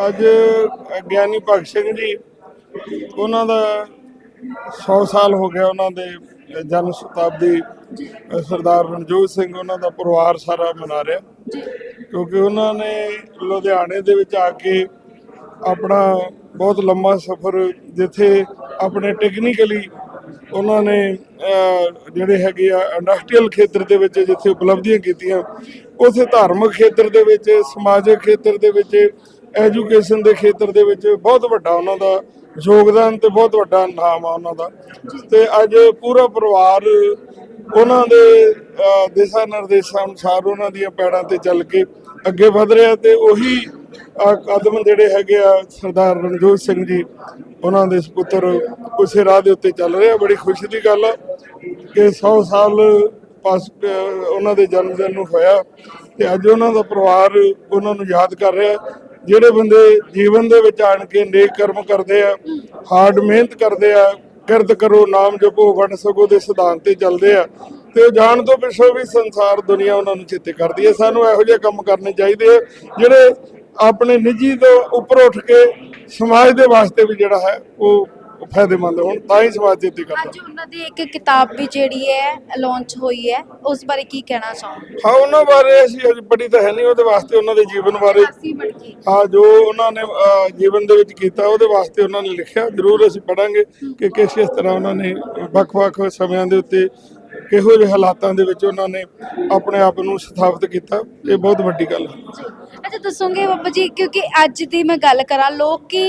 ਅੱਜ ਗਿਆਨੀ ਭਗਤ ਸਿੰਘ ਜੀ ਉਹਨਾਂ ਦਾ 100 ਸਾਲ ਹੋ ਗਿਆ ਉਹਨਾਂ ਦੇ ਜਨਮ ਸ਼ਤਾਬਦੀ ਸਰਦਾਰ ਰਣਜੋਤ ਸਿੰਘ ਉਹਨਾਂ ਦਾ ਪਰਿਵਾਰ ਸਾਰਾ ਮਨਾ ਰਿਹਾ। ਕਿਉਂਕਿ ਉਹਨਾਂ ਨੇ ਲੁਧਿਆਣੇ ਦੇ ਵਿੱਚ ਆ ਕੇ ਆਪਣਾ ਬਹੁਤ ਲੰਮਾ ਸਫ਼ਰ ਜਿੱਥੇ ਆਪਣੇ ਟੈਕਨੀਕਲੀ ਉਹਨਾਂ ਨੇ ਜਿਹੜੇ ਹੈਗੇ ਆ ਇੰਡਸਟਰੀਅਲ ਖੇਤਰ ਦੇ ਵਿੱਚ ਜਿੱਥੇ ਉਪਲਬਧੀਆਂ ਕੀਤੀਆਂ ਉਸੇ ਧਾਰਮਿਕ ਖੇਤਰ ਦੇ ਵਿੱਚ ਸਮਾਜਿਕ ਖੇਤਰ ਦੇ ਵਿੱਚ ਐਜੂਕੇਸ਼ਨ ਦੇ ਖੇਤਰ ਦੇ ਵਿੱਚ ਬਹੁਤ ਵੱਡਾ ਉਹਨਾਂ ਦਾ ਯੋਗਦਾਨ ਤੇ ਬਹੁਤ ਵੱਡਾ ਨਾਮ ਆ ਉਹਨਾਂ ਦਾ। ਤੇ ਅੱਜ ਪੂਰਾ ਪਰਿਵਾਰ ਉਹਨਾਂ ਦੇ ਦਿਸ਼ਾ ਨਿਰਦੇਸ਼ਾਂ ਅਨੁਸਾਰ ਉਹਨਾਂ ਦੀਆਂ ਪੈੜਾਂ ਤੇ ਚੱਲ ਕੇ ਅੱਗੇ ਵਧ ਰਿਹਾ ਤੇ ਉਹੀ ਕਦਮ ਜਿਹੜੇ ਹੈਗੇ ਆ ਸਰਦਾਰ ਰਣਜੋਤ ਸਿੰਘ ਜੀ, ਉਹਨਾਂ ਦੇ ਸੁਪੁੱਤਰ ਉਸੇ ਰਾਹ ਦੇ ਉੱਤੇ ਚੱਲ ਰਿਹਾ ਬੜੀ ਖੁਸ਼ੀ ਦੀ ਗੱਲ ਆ ਕਿ 100 ਸਾਲ ਪਾਸ ਉਹਨਾਂ ਦੇ ਜਨਮ ਦਿਨ ਨੂੰ ਹੋਇਆ ਤੇ ਅੱਜ ਉਹਨਾਂ ਦਾ ਪਰਿਵਾਰ ਉਹਨਾਂ ਨੂੰ ਯਾਦ ਕਰ ਰਿਹਾ ਜਿਹੜੇ ਬੰਦੇ ਜੀਵਨ ਦੇ ਵਿੱਚ ਆਣ ਕੇ ਨੇਕ ਕਰਮ ਕਰਦੇ ਆ, ਹਾਰਡ ਮਿਹਨਤ ਕਰਦੇ ਆ, ਕਿਰਤ ਕਰੋ, ਨਾਮ ਜਪੋ, ਵੰਡ ਸਕੋ ਦੇ ਸਿਧਾਂਤ ਤੇ ਚੱਲਦੇ ਆ, ਤੇ ਉਹ ਜਾਣ ਤੋਂ ਪਿੱਛੋਂ ਵੀ ਸੰਸਾਰ, ਦੁਨੀਆ ਉਹਨਾਂ ਨੂੰ ਚੇਤੇ ਕਰਦੀ ਹੈ। ਸਾਨੂੰ ਇਹੋ ਜਿਹੇ ਕੰਮ ਕਰਨੇ ਚਾਹੀਦੇ ਆ, ਜਿਹੜੇ ਆਪਣੇ ਨਿੱਜੀ ਤੋਂ ਉੱਪਰ ਉੱਠ ਕੇ ਸਮਾਜ ਦੇ ਵਾਸਤੇ ਵੀ ਜਿਹੜਾ ਹੈ, ਉਹ ਫਾਇਦੇਮੰਦ ਹੋਣ ਤਾਂ ਹੀ ਸਮਾਜ ਚੇਤੇ ਕਰਦਾ। ਅੱਜ ਉਹਨਾਂ ਦੀ ਇੱਕ ਕਿਤਾਬ ਵੀ ਜਿਹੜੀ ਹੈ ਲਾਂਚ ਹੋਈ ਹੈ ਉਸ ਬਾਰੇ ਕੀ ਕਹਿਣਾ ਚਾਹੋਗੇ? ਹਾਂ ਉਹਨਾਂ ਬਾਰੇ ਅਸੀਂ ਹਜੇ ਪੜ੍ਹੀ ਤਾਂ ਹੈ ਨਹੀਂ ਉਹਦੇ ਵਾਸਤੇ ਉਹਨਾਂ ਦੇ ਜੀਵਨ ਬਾਰੇ। ਹਾਂ ਜੋ ਉਹਨਾਂ ਨੇ ਅਹ, ਜੀਵਨ ਦੇ ਵਿੱਚ ਕੀਤਾ ਉਹਦੇ ਵਾਸਤੇ ਉਹਨਾਂ ਨੇ ਲਿਖਿਆ। ਜ਼ਰੂਰ ਅਸੀਂ ਪੜਾਂਗੇ ਕਿ ਕਿਸ ਕਿਸ ਤਰ੍ਹਾਂ ਉਹਨਾਂ ਨੇ ਵੱਖ-ਵੱਖ ਸਮਿਆਂ ਦੇ ਉੱਤੇ ਕਿਹੋ ਜਿਹੇ ਹਾਲਾਤਾਂ ਦੇ ਵਿੱਚ ਉਹਨਾਂ ਨੇ ਆਪਣੇ ਆਪ ਨੂੰ ਸਥਾਪਿਤ ਕੀਤਾ। ਇਹ ਬਹੁਤ ਵੱਡੀ ਗੱਲ ਹੈ। ਅੱਛਾ, ਦੱਸੋਗੇ ਬਾਬਾ ਜੀ? ਕਿਉਂਕਿ ਅੱਜ ਦੀ ਮੈਂ ਗੱਲ ਕਰਾਂ, ਲੋਕ ਕੀ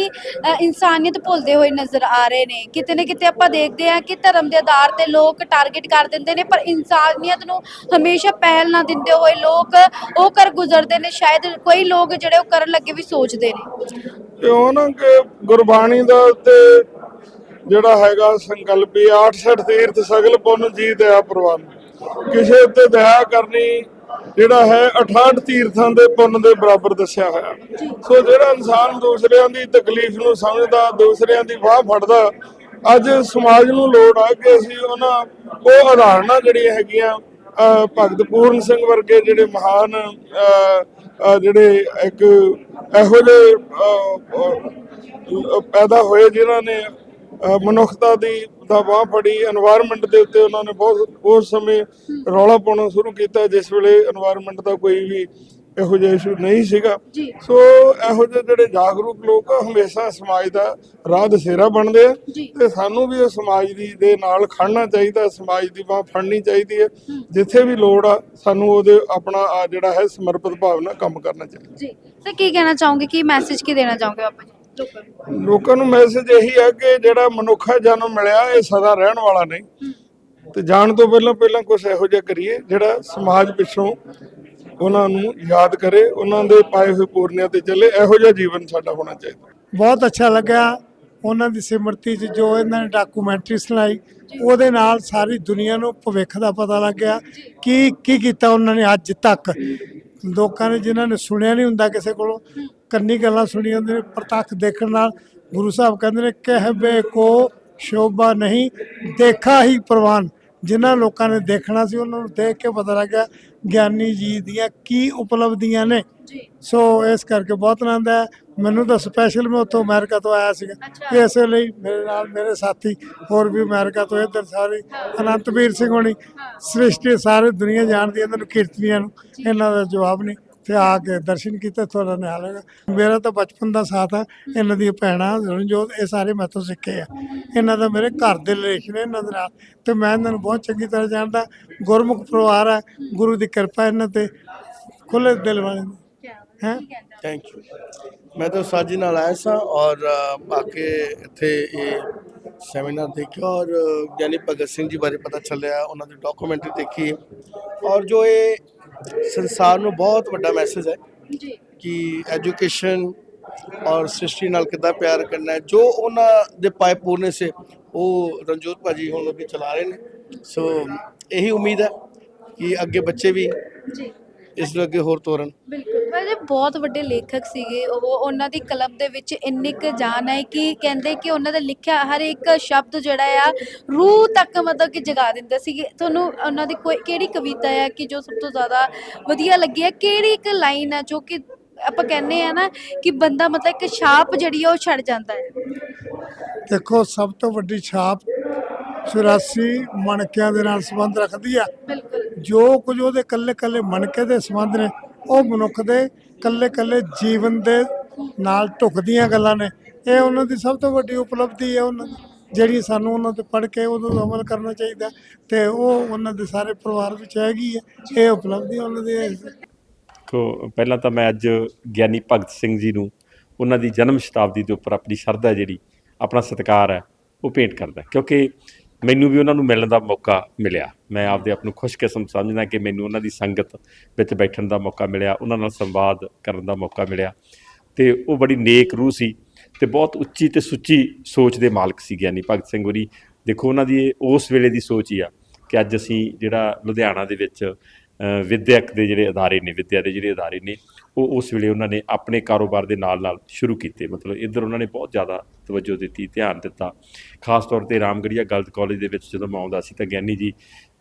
ਇਨਸਾਨੀਅਤ ਭੁੱਲਦੇ ਹੋਏ ਨਜ਼ਰ ਆ ਰਹੇ ਨੇ। ਕਿਤੇ ਨਾ ਕਿਤੇ ਆਪਾਂ ਦੇਖਦੇ ਆ ਕਿ ਧਰਮ ਦੇ ਆਧਾਰ ਤੇ ਲੋਕ ਟਾਰਗੇਟ ਕਰ ਦਿੰਦੇ ਨੇ, ਪਰ ਇਨਸਾਨੀਅਤ ਨੂੰ ਹਮੇਸ਼ਾ ਪਹਿਲ ਨਾ ਦਿੰਦੇ ਹੋਏ ਲੋਕ ਉਹ ਕਰ ਗੁਜ਼ਰਦੇ ਨੇ, ਸ਼ਾਇਦ ਕੋਈ ਲੋਕ ਜਿਹੜੇ ਉਹ ਕਰਨ ਲੱਗੇ ਵੀ ਸੋਚਦੇ ਨੇ। ਤੇ ਉਹ ਨਾ ਕਿ ਗੁਰਬਾਣੀ ਦਾ ਤੇ ਜਿਹੜਾ ਹੈਗਾ ਸੰਕਲਪ 68 ਤੀਰਥ ਸਗਲ ਪੁੰਨ ਜੀ ਦਇਆ ਪ੍ਰਵਾਨ। ਕਿਸੇ ਉੱਤੇ ਦਇਆ ਕਰਨੀ ਜਿਹੜਾ ਹੈ 68 ਤੀਰਥਾਂ ਦੇ ਪੁੰਨ ਦੇ ਬਰਾਬਰ ਦੱਸਿਆ ਹੋਇਆ। ਸੋ ਜਿਹੜਾ ਇਨਸਾਨ ਦੂਸਰਿਆਂ ਦੀ ਤਕਲੀਫ ਨੂੰ ਸਮਝਦਾ ਦੂਸਰਿਆਂ ਦੀ ਬਾਹ ਫੜਦਾ ਅੱਜ ਸਮਾਜ ਨੂੰ ਲੋੜ ਆ ਕਿ ਅਸੀਂ ਉਹਨਾਂ ਉਹ ਉਦਾਹਰਨਾਂ ਜਿਹੜੀਆਂ ਹੈਗੀਆਂ ਭਗਤ ਪੂਰਨ ਸਿੰਘ ਵਰਗੇ ਜਿਹੜੇ ਮਹਾਨ ਜਿਹੜੇ ਇੱਕ ਇਹੋ ਜਿਹੇ ਪੈਦਾ ਹੋਏ ਜਿਨ੍ਹਾਂ ਨੇ ਮਨੁੱਖਤਾ ਦੀ ਤਾਂ ਬਾਹ ਫੜੀ এনवायरमेंट ਦੇ ਉੱਤੇ ਉਹਨਾਂ ਨੇ ਬਹੁਤ ਬਹੁਤ ਸਮੇਂ ਰੌਲਾ ਪਾਉਣਾ ਸ਼ੁਰੂ ਕੀਤਾ ਜਿਸ ਵੇਲੇ এনवायरमेंट ਦਾ ਕੋਈ ਵੀ ਇਹੋ ਜਿਹਾ ਇਸ਼ੂ ਨਹੀਂ ਸੀਗਾ। ਸੋ ਇਹੋ ਜਿਹੇ ਜਿਹੜੇ ਜਾਗਰੂਕ ਲੋਕ ਹਮੇਸ਼ਾ ਸਮਾਜ ਦਾ ਰਾਹ ਦਸੇਰਾ ਬਣਦੇ ਆ। ਤੇ ਸਾਨੂੰ ਵੀ ਉਸ ਸਮਾਜ ਦੀ ਦੇ ਨਾਲ ਖੜਨਾ ਚਾਹੀਦਾ ਸਮਾਜ ਦੀ ਬਾਹ ਫੜਨੀ ਚਾਹੀਦੀ ਹੈ। ਜਿੱਥੇ ਵੀ ਲੋੜ ਆ ਸਾਨੂੰ ਉਹਦੇ ਆਪਣਾ ਜਿਹੜਾ ਹੈ ਸਮਰਪਿਤ ਭਾਵਨਾ ਕੰਮ ਕਰਨਾ ਚਾਹੀਦਾ। ਜੀ। ਸਰ ਕੀ ਕਹਿਣਾ ਚਾਹੋਗੇ? ਕੀ ਮੈਸੇਜ ਕੀ ਦੇਣਾ ਚਾਹੋਗੇ ਬਾਪੂ ਲੋਕਾਂ ਨੂੰ ਲੋਕਾਂ ਨੂੰ ਮੈਸੇਜ ਇਹੀ ਹੈ ਕਿ ਜਿਹੜਾ ਮਨੁੱਖਾ ਜਨਮ ਮਿਲਿਆ ਇਹ ਸਦਾ ਰਹਿਣ ਵਾਲਾ ਨਹੀਂ। ਤੇ ਜਾਣ ਤੋਂ ਪਹਿਲਾਂ ਪਹਿਲਾਂ ਕੁਝ ਇਹੋ ਜਿਹਾ ਕਰੀਏ ਜਿਹੜਾ ਸਮਾਜ ਪਿੱਛੋਂ ਉਹਨਾਂ ਨੂੰ ਯਾਦ ਕਰੇ ਉਹਨਾਂ ਦੇ ਪਾਏ ਹੋਏ ਪੂਰਨਿਆਂ ਤੇ ਚੱਲੇ ਇਹੋ ਜਿਹਾ ਜੀਵਨ ਸਾਡਾ ਹੋਣਾ ਚਾਹੀਦਾ। ਬਹੁਤ ਅੱਛਾ ਲੱਗਿਆ ਉਹਨਾਂ ਦੀ ਸਿਮਰਤੀ 'ਚ ਜੋ ਇਹਨਾਂ ਨੇ ਡਾਕੂਮੈਂਟਰੀ ਸੁਣਾਈ ਉਹਦੇ ਨਾਲ ਸਾਰੀ ਦੁਨੀਆ ਨੂੰ ਭਵਿੱਖ ਦਾ ਪਤਾ ਲੱਗਿਆ ਕੀ ਕੀ ਕੀਤਾ ਉਹਨਾਂ ਨੇ ਅੱਜ ਤੱਕ? ਲੋਕਾਂ ਨੇ ਜਿਨ੍ਹਾਂ ਨੇ ਸੁਣਿਆ ਨਹੀਂ ਹੁੰਦਾ ਕਿਸੇ ਕੋਲੋਂ ਕੰਨੀ ਗੱਲਾਂ ਸੁਣੀਆਂ ਹੁੰਦੀਆਂ ਨੇ ਪ੍ਰਤੱਖ ਦੇਖਣ ਨਾਲ ਗੁਰੂ ਸਾਹਿਬ ਕਹਿੰਦੇ ਨੇ ਕਹਿਬੇ ਕੋ ਸ਼ੋਭਾ ਨਹੀਂ ਦੇਖਾ ਹੀ ਪ੍ਰਵਾਨ। ਜਿਨ੍ਹਾਂ ਲੋਕਾਂ ਨੇ ਦੇਖਣਾ ਸੀ ਉਹਨਾਂ ਨੂੰ ਦੇਖ ਕੇ ਪਤਾ ਲੱਗਿਆ ਗਿਆਨੀ ਜੀ ਦੀਆਂ ਕੀ ਉਪਲਬਧੀਆਂ ਨੇ। ਜੀ। ਸੋ ਇਸ ਕਰਕੇ ਬਹੁਤ ਆਨੰਦ ਹੈ ਮੈਨੂੰ ਤਾਂ ਸਪੈਸ਼ਲ ਮੈਂ ਉੱਥੋਂ ਅਮਰੀਕਾ ਤੋਂ ਆਇਆ ਸੀਗਾ। ਇਸੇ ਲਈ ਮੇਰੇ ਨਾਲ ਮੇਰੇ ਸਾਥੀ ਹੋਰ ਵੀ ਅਮਰੀਕਾ ਤੋਂ ਇੱਧਰ ਸਾਰੇ ਅਨੰਤਵੀਰ ਸਿੰਘ ਹੋਣੀ ਸ੍ਰਿਸ਼ਟੀ ਸਾਰੇ ਦੁਨੀਆ ਜਾਣਦੀ ਇਹਨਾਂ ਨੂੰ ਕੀਰਤਨੀਆਂ ਨੂੰ। ਇਹਨਾਂ ਦਾ ਜਵਾਬ ਨਹੀਂ। ਤੇ ਆ ਕੇ ਦਰਸ਼ਨ ਕੀਤੇ ਥੋੜਾ ਨਿਹਾਲ ਹੈਗਾ। ਮੇਰਾ ਤਾਂ ਬਚਪਨ ਦਾ ਸਾਥ ਆ ਇਹਨਾਂ ਦੀਆਂ ਭੈਣਾਂ ਰਣਜੋਤ ਇਹ ਸਾਰੇ ਮੈਥੋਂ ਸਿੱਖੇ ਆ। ਇਹਨਾਂ ਦਾ ਮੇਰੇ ਘਰ ਦੇ ਰਿਲੇਸ਼ਨ ਹੈ ਇਹਨਾਂ ਦੇ ਨਾਲ। ਤੇ ਮੈਂ ਇਹਨਾਂ ਨੂੰ ਬਹੁਤ ਚੰਗੀ ਤਰ੍ਹਾਂ ਜਾਣਦਾ। ਗੁਰਮੁਖ ਪਰਿਵਾਰ ਹੈ ਗੁਰੂ ਦੀ ਕਿਰਪਾ ਇਹਨਾਂ ਤੇ ਖੁੱਲੇ ਦਿਲ ਵਾਲੇ ਨੇ ਹੈਂ? ਥੈਂਕ ਯੂ ਮੈਂ ਤਾਂ ਸਾਜੀ ਨਾਲ ਆਇਆ ਸਾਂ ਔਰ ਅ, ਇੱਥੇ ਇਹ ਸੈਮੀਨਾਰ ਦੇਖਿਆ ਔਰ ਗਿਆਨੀ ਭਗਤ ਸਿੰਘ ਜੀ ਬਾਰੇ ਪਤਾ ਚੱਲਿਆ ਉਹਨਾਂ ਦੀ ਡਾਕੂਮੈਂਟਰੀ ਦੇਖੀ। ਔਰ ਜੋ ਇਹ ਸੰਸਾਰ ਨੂੰ ਬਹੁਤ ਵੱਡਾ ਮੈਸੇਜ ਹੈ ਕਿ ਐਜੂਕੇਸ਼ਨ ਔਰ ਸ੍ਰਿਸ਼ਟੀ ਨਾਲ ਕਿੱਦਾਂ ਪਿਆਰ ਕਰਨਾ ਹੈ। ਜੋ ਉਹਨਾਂ ਦੇ ਪਾਏ ਪੂਰਨੇ ਸੇ ਉਹ ਰਣਜੋਤ ਭਾਜੀ ਹੁਣ ਅੱਗੇ ਚਲਾ ਰਹੇ ਨੇ। ਸੋ ਇਹੀ ਉਮੀਦ ਹੈ ਕਿ ਅੱਗੇ ਬੱਚੇ ਵੀ ਜੀ। ਇਸ ਨੂੰ ਅੱਗੇ ਹੋਰ ਤੋਰਨ। ਬਿਲਕੁਲ। ਵੈਸੇ ਬਹੁਤ ਵੱਡੇ ਲੇਖਕ ਸੀਗੇ ਉਹ ਉਹਨਾਂ ਦੀ ਕਲਮ ਦੇ ਵਿੱਚ ਇੰਨੀ ਕੁ ਜਾਨ ਹੈ ਕਿ ਕਹਿੰਦੇ ਕਿ ਉਹਨਾਂ ਦਾ ਲਿਖਿਆ ਹਰ ਇੱਕ ਸ਼ਬਦ ਜਿਹੜਾ ਆ ਰੂਹ ਤੱਕ ਮਤਲਬ ਕਿ ਜਗਾ ਦਿੰਦਾ ਸੀਗੇ। ਤੁਹਾਨੂੰ ਉਹਨਾਂ ਦੀ ਕੋਈ ਕਿਹੜੀ ਕਵਿਤਾ ਹੈ ਕਿ ਜੋ ਸਭ ਤੋਂ ਜ਼ਿਆਦਾ ਵਧੀਆ ਲੱਗੀ ਹੈ ਕਿਹੜੀ ਇੱਕ ਲਾਈਨ ਹੈ ਜੋ ਕਿ ਆਪਾਂ ਕਹਿੰਦੇ ਆ ਨਾ ਕਿ ਬੰਦਾ ਮਤਲਬ ਇੱਕ ਛਾਪ ਜਿਹੜੀ ਉਹ ਛੱਡ ਜਾਂਦਾ ਹੈ? ਦੇਖੋ ਸਭ ਤੋਂ ਵੱਡੀ ਛਾਪ 84 ਮਣਕਿਆਂ ਦੇ ਨਾਲ ਸੰਬੰਧ ਰੱਖਦੀ ਆ। ਬਿਲਕੁਲ। ਜੋ ਕੁਝ ਉਹਦੇ ਕੱਲੇ ਕੱਲੇ ਮਣਕੇ ਦੇ ਸੰਬੰਧ ਨੇ ਉਹ ਮਨੁੱਖ ਦੇ ਕੱਲੇ ਕੱਲੇ ਜੀਵਨ ਦੇ ਨਾਲ ਢੁਕਦੀਆਂ ਗੱਲਾਂ ਨੇ। ਇਹ ਉਹਨਾਂ ਦੀ ਸਭ ਤੋਂ ਵੱਡੀ ਉਪਲਬਧੀ ਹੈ ਉਹਨਾਂ ਦੀ। ਜਿਹੜੀ ਸਾਨੂੰ ਉਹਨਾਂ ਤੇ ਪੜ੍ਹ ਕੇ ਉਹਨੂੰ ਅਮਲ ਕਰਨਾ ਚਾਹੀਦਾ ਤੇ ਉਹ ਉਹਨਾਂ ਦੇ ਸਾਰੇ ਪਰਿਵਾਰ ਵਿੱਚ ਹੈਗੀ ਹੈ। ਇਹ ਉਪਲਬਧੀ ਉਹਨਾਂ ਦੀ ਹੈ। ਕੋ ਪਹਿਲਾਂ ਤਾਂ ਮੈਂ ਅੱਜ ਗਿਆਨੀ ਭਗਤ ਸਿੰਘ ਜੀ ਨੂੰ ਉਹਨਾਂ ਦੀ ਜਨਮ ਸ਼ਤਾਬਦੀ ਦੇ ਉੱਪਰ ਆਪਣੀ ਸ਼ਰਧਾ ਜਿਹੜੀ, ਆਪਣਾ ਸਤਿਕਾਰ ਹੈ, ਉਹ ਭੇਂਟ ਕਰਦਾ ਕਿਉਂਕਿ ਮੈਨੂੰ ਵੀ ਉਹਨਾਂ ਨੂੰ ਮਿਲਣ ਦਾ ਮੌਕਾ ਮਿਲਿਆ। ਮੈਂ ਆਪਦੇ ਆਪ ਨੂੰ ਖੁਸ਼ਕਿਸਮਤ ਸਮਝਦਾ ਕਿ ਮੈਨੂੰ ਉਹਨਾਂ ਦੀ ਸੰਗਤ ਵਿੱਚ ਬੈਠਣ ਦਾ ਮੌਕਾ ਮਿਲਿਆ, ਉਹਨਾਂ ਨਾਲ ਸੰਵਾਦ ਕਰਨ ਦਾ ਮੌਕਾ ਮਿਲਿਆ। ਤੇ ਉਹ ਬੜੀ ਨੇਕ ਰੂਹ ਸੀ ਤੇ ਬਹੁਤ ਉੱਚੀ ਤੇ ਸੁੱਚੀ ਸੋਚ ਦੇ ਮਾਲਕ ਸੀ ਗਿਆਨੀ ਭਗਤ ਸਿੰਘ ਹੋਰੀ। ਦੇਖੋ ਉਹਨਾਂ ਦੀ ਉਸ ਵੇਲੇ ਦੀ ਸੋਚ ਹੀ ਆ ਕਿ ਅੱਜ ਅਸੀਂ ਜਿਹੜਾ ਲੁਧਿਆਣਾ ਦੇ ਵਿੱਚ ਵਿਦਿਅਕ ਦੇ ਜਿਹੜੇ ਅਦਾਰੇ ਨੇ, ਵਿਦਿਆ ਦੇ ਜਿਹੜੇ ਅਦਾਰੇ ਨੇ, ਉਹ ਉਸ ਵੇਲੇ ਉਹਨਾਂ ਨੇ ਆਪਣੇ ਕਾਰੋਬਾਰ ਦੇ ਨਾਲ ਨਾਲ ਸ਼ੁਰੂ ਕੀਤੇ। ਮਤਲਬ ਇੱਧਰ ਉਹਨਾਂ ਨੇ ਬਹੁਤ ਜ਼ਿਆਦਾ ਤਵੱਜੋ ਦਿੱਤੀ, ਧਿਆਨ ਦਿੱਤਾ। ਖਾਸ ਤੌਰ ਤੇ ਰਾਮਗੜੀਆ ਗਲਤ ਕਾਲਜ ਦੇ ਵਿੱਚ ਜਦੋਂ ਮੈਂ ਆਉਂਦਾ ਸੀ ਤਾਂ ਗਿਆਨੀ ਜੀ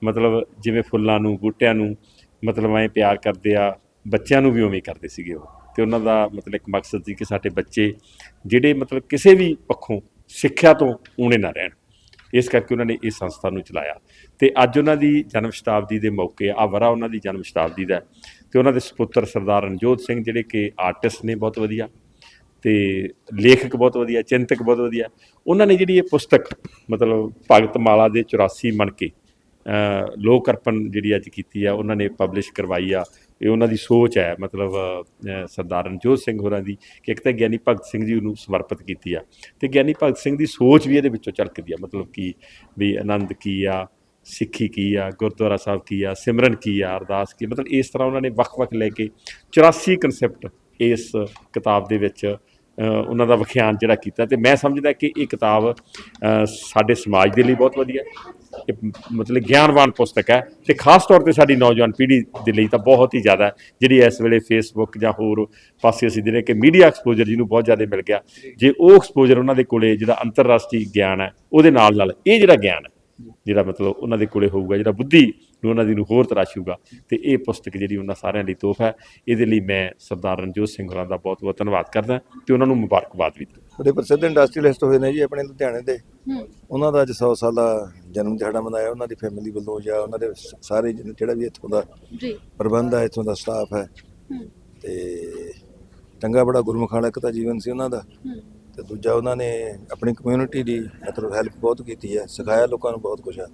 ਮਤਲਬ ਜਿਵੇਂ ਫੁੱਲਾਂ ਨੂੰ, ਬੂਟਿਆਂ ਨੂੰ ਮਤਲਬ ਐਂ ਪਿਆਰ ਕਰਦੇ ਆ, ਬੱਚਿਆਂ ਨੂੰ ਵੀ ਉਵੇਂ ਕਰਦੇ ਸੀਗੇ ਉਹ। ਤੇ ਉਹਨਾਂ ਦਾ ਮਤਲਬ ਇੱਕ ਮਕਸਦ ਸੀ ਕਿ ਸਾਡੇ ਬੱਚੇ ਜਿਹੜੇ ਮਤਲਬ ਕਿਸੇ ਵੀ ਪੱਖੋਂ ਸਿੱਖਿਆ ਤੋਂ ਊਣੇ ਨਾ ਰਹਿਣ। ਇਸ ਕਰਕੇ ਉਹਨਾਂ ਨੇ ਇਸ ਸੰਸਥਾ ਨੂੰ ਚਲਾਇਆ। ਤੇ ਅੱਜ ਉਹਨਾਂ ਦੀ ਜਨਮ ਸ਼ਤਾਬਦੀ ਦੇ ਮੌਕੇ ਆ ਵਰਾ ਉਹਨਾਂ ਦੀ ਜਨਮ ਸ਼ਤਾਬਦੀ ਦਾ ਹੈ। ਤੇ ਉਹਨਾਂ ਦੇ ਸੁਪੁੱਤਰ ਸਰਦਾਰ ਰਣਜੋਤ ਸਿੰਘ ਜਿਹੜੇ ਕਿ ਆਰਟਿਸਟ ਨੇ ਬਹੁਤ ਵਧੀਆ। ਤੇ ਲੇਖਕ ਬਹੁਤ ਵਧੀਆ ਚਿੰਤਕ ਬਹੁਤ ਵਧੀਆ। ਉਹਨਾਂ ਨੇ ਜਿਹੜੀ ਇਹ ਪੁਸਤਕ ਮਤਲਬ ਭਗਤ ਮਾਲਾ ਦੇ 84 ਮਣਕੇ ਅ, ਲੋਕ ਅਰਪਣ ਜਿਹੜੀ ਅੱਜ ਕੀਤੀ ਆ, ਉਹਨਾਂ ਨੇ ਪਬਲਿਸ਼ ਕਰਵਾਈ ਆ। ਇਹ ਉਹਨਾਂ ਦੀ ਸੋਚ ਹੈ, ਮਤਲਬ ਸਰਦਾਰ ਰਣਜੋਤ ਸਿੰਘ ਹੋਰਾਂ ਦੀ ਕਿ ਇੱਕ ਤਾਂ ਗਿਆਨੀ ਭਗਤ ਸਿੰਘ ਜੀ ਨੂੰ ਸਮਰਪਿਤ ਕੀਤੀ ਆ ਤੇ ਗਿਆਨੀ ਭਗਤ ਸਿੰਘ ਦੀ ਸੋਚ ਵੀ ਇਹਦੇ ਵਿੱਚੋਂ ਝਲਕਦੀ ਆ, ਮਤਲਬ ਕਿ ਵੀ ਆਨੰਦ ਕੀ ਆ, ਸਿੱਖੀ ਕੀ ਆ, ਗੁਰਦੁਆਰਾ ਸਾਹਿਬ ਕੀ ਆ, ਸਿਮਰਨ ਕੀ ਆ, ਅਰਦਾਸ ਕੀ ਮਤਲਬ ਇਸ ਤਰ੍ਹਾਂ ਉਹਨਾਂ ਨੇ ਵੱਖ-ਵੱਖ ਲੈ ਕੇ 84 ਕਨਸੈਪਟ ਇਸ ਕਿਤਾਬ ਦੇ ਵਿੱਚ ਉਹਨਾਂ ਦਾ ਵਿਖਿਆਨ ਜਿਹੜਾ ਕੀਤਾ ਤੇ ਮੈਂ ਸਮਝਦਾ ਕਿ ਇਹ ਕਿਤਾਬ ਸਾਡੇ ਸਮਾਜ ਦੇ ਲਈ ਬਹੁਤ ਵਧੀਆ। ਹੈ ਮਤਲਬ ਗਿਆਨਵਾਨ ਪੁਸਤਕ ਹੈ ਤੇ ਖਾਸ ਤੌਰ ਤੇ ਸਾਡੀ ਨੌਜਵਾਨ ਪੀੜ੍ਹੀ ਦੇ ਲਈ ਤਾਂ ਬਹੁਤ ਹੀ ਜ਼ਿਆਦਾ ਜਿਹੜੀ ਇਸ ਵੇਲੇ ਫੇਸਬੁੱਕ ਜਾਂ ਹੋਰ ਪਾਸੇ ਅਸੀਂ ਜਿਹੜੇ ਕਿ ਮੀਡੀਆ ਐਕਸਪੋਜ਼ਰ ਜਿਹਨੂੰ ਬਹੁਤ ਜ਼ਿਆਦਾ ਮਿਲ ਗਿਆ। ਜੇ ਉਹ ਐਕਸਪੋਜ਼ਰ ਉਹਨਾਂ ਦੇ ਕੋਲੇ ਜਿਹੜਾ ਅੰਤਰਰਾਸ਼ਟਰੀ ਗਿਆਨ ਹੈ, ਉਹਦੇ ਨਾਲ ਨਾਲ ਇਹ ਜਿਹੜਾ ਗਿਆਨ ਹੈ, ਜਿਹੜਾ ਮਤਲਬ ਉਹਨਾਂ ਦੇ ਕੋਲੇ ਹੋਊਗਾ, ਜਿਹੜਾ ਬੁੱਧੀ ਨੂੰ ਉਹਨਾਂ ਦੀ ਨੂੰ ਹੋਰ ਤਰਾਸ਼ੂਗਾ ਤੇ ਇਹ ਪੁਸਤਕ ਜਿਹੜੀ ਉਹਨਾਂ ਸਾਰਿਆਂ ਲਈ ਤੋਹਫਾ ਹੈ। ਇਹਦੇ ਲਈ ਮੈਂ ਸਰਦਾਰ ਰਣਜੋਤ ਸਿੰਘ ਹੋਰਾਂ ਦਾ ਬਹੁਤ ਬਹੁਤ ਧੰਨਵਾਦ ਕਰਦਾ ਤੇ ਉਹਨਾਂ ਨੂੰ ਮੁਬਾਰਕਬਾਦ ਵੀ ਦਿੰਦਾ ਬੜੇ ਪ੍ਰਸਿੱਧ ਇੰਡਸਟਰੀਅਲਿਸਟ ਹੋਏ ਨੇ ਜੀ ਆਪਣੇ ਲੁਧਿਆਣੇ ਦੇ। ਉਹਨਾਂ ਦਾ ਅੱਜ 100 ਸਾਲਾ ਜਨਮ ਦਿਹਾੜਾ ਮਨਾਇਆ। ਉਹਨਾਂ ਦੀ ਫੈਮਿਲੀ ਵੱਲੋਂ ਜਾਂ ਉਹਨਾਂ ਦੇ ਸਾਰੇ ਜਿਹੜਾ ਵੀ ਇੱਥੋਂ ਦਾ ਜੀ। ਪ੍ਰਬੰਧ ਹੈ ਇੱਥੋਂ ਦਾ ਸਟਾਫ ਹੈ। ਤੇ ਚੰਗਾ ਬੜਾ ਗੁਰਮੁਖਾਣਾ ਇੱਕ ਤਾਂ ਜੀਵਨ ਸੀ ਉਹਨਾਂ ਦਾ। ਤੇ ਦੂਜਾ ਉਹਨਾਂ ਨੇ ਆਪਣੀ ਕਮਿਊਨਿਟੀ ਦੀ ਮਤਲਬ ਹੈਲਪ ਬਹੁਤ ਕੀਤੀ ਹੈ। ਸਿਖਾਇਆ ਲੋਕਾਂ ਨੂੰ ਬਹੁਤ ਕੁਝ ਹੈ।